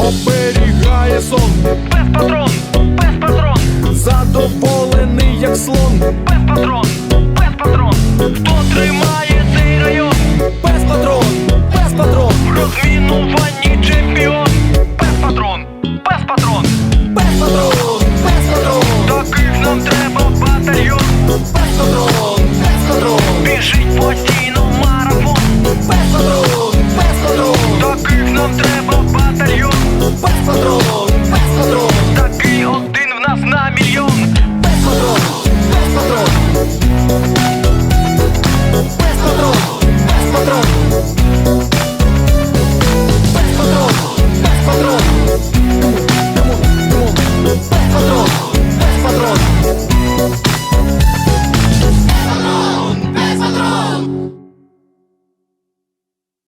оберігає сон, без патрон, без патрон, задоволений, як слон, без патрон, без патрон, хто тримає цей район, без патрон, без патрон, розмінуванні чемпіон, без патрон, без патрон.